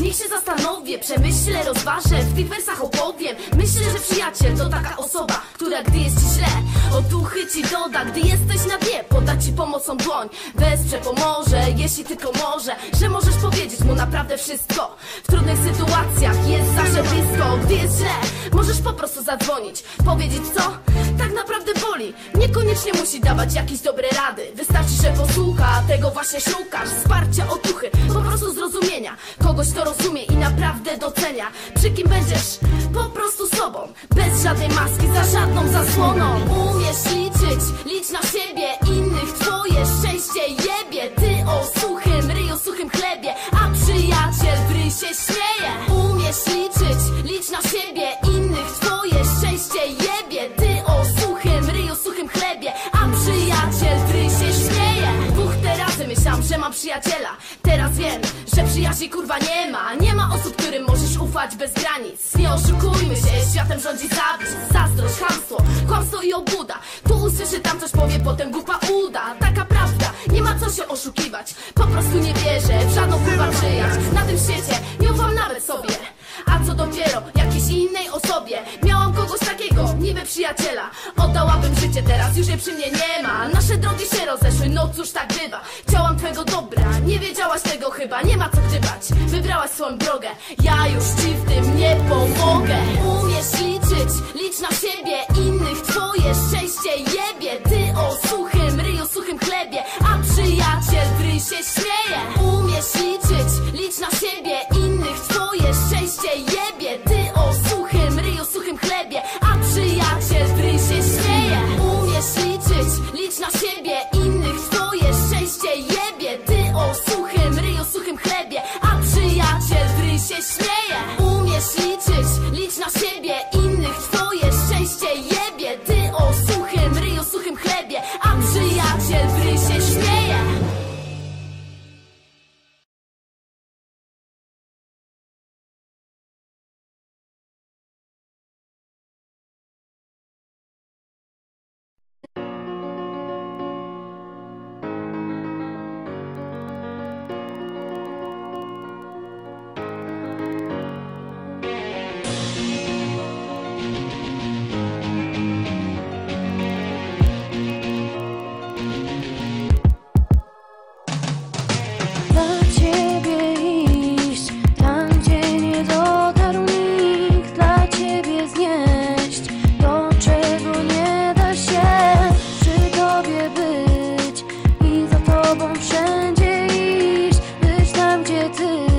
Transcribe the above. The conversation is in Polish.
niech się zastanowię Przemyślę, rozważę, w tych wersach opowiem. Myślę, że przyjaciel to taka osoba Która gdy jest ci źle, otuchy ci doda. Gdy jesteś na dnie, poda ci pomocą dłoń. Wesprze, pomoże, jeśli tylko może Że możesz powiedzieć mu naprawdę wszystko. W trudnych sytuacjach jest zawsze blisko. Gdy jest źle, możesz po prostu zadzwonić Powiedzieć co? Tak naprawdę boli. Niekoniecznie musi dawać jakieś dobre rady. Wystarczy, że posłucha, tego właśnie szukasz Wsparcia, otuchy, po prostu zrozumienia Kogoś, kto rozumie i naprawdę docenia. Przy kim będziesz? Po prostu sobą. Bez żadnej maski, za żadną zasłoną. Umiesz liczyć, licz na siebie. Innych twoje szczęście jebie. Ty o suchym ryju, suchym chlebie. A przyjaciel w ryj się śmieje. Umiesz liczyć, licz na siebie. Innych twoje szczęście jebie. Ty o suchym ryju, suchym chlebie. A przyjaciel w ryj się śmieje. Dwóch te razy myślałam, że mam przyjaciela. Teraz wiem, że przyjaźni kurwa nie ma. Nie ma osób, którym możesz ufać bez granic. Nie oszukujmy się, światem rządzi zabić. Zazdrość, chamstwo, kłamstwo i obłuda Tu usłyszy, tam coś powie, potem głupa uda. Taka prawda, nie ma co się oszukiwać. Po prostu nie wierzę w żadną kurwa przyjaźń. Na tym świecie nie ufam nawet sobie. A co dopiero jakiejś innej osobie. Miałam kogoś takiego, niby przyjaciela. Oddałabym życie teraz, już jej przy mnie nie ma. Nasze drogi się rozeszły, no cóż tak bywa dobra, nie wiedziałaś tego chyba Nie ma co gdybać, wybrałaś swoją drogę. Ja już ci w tym nie 自己。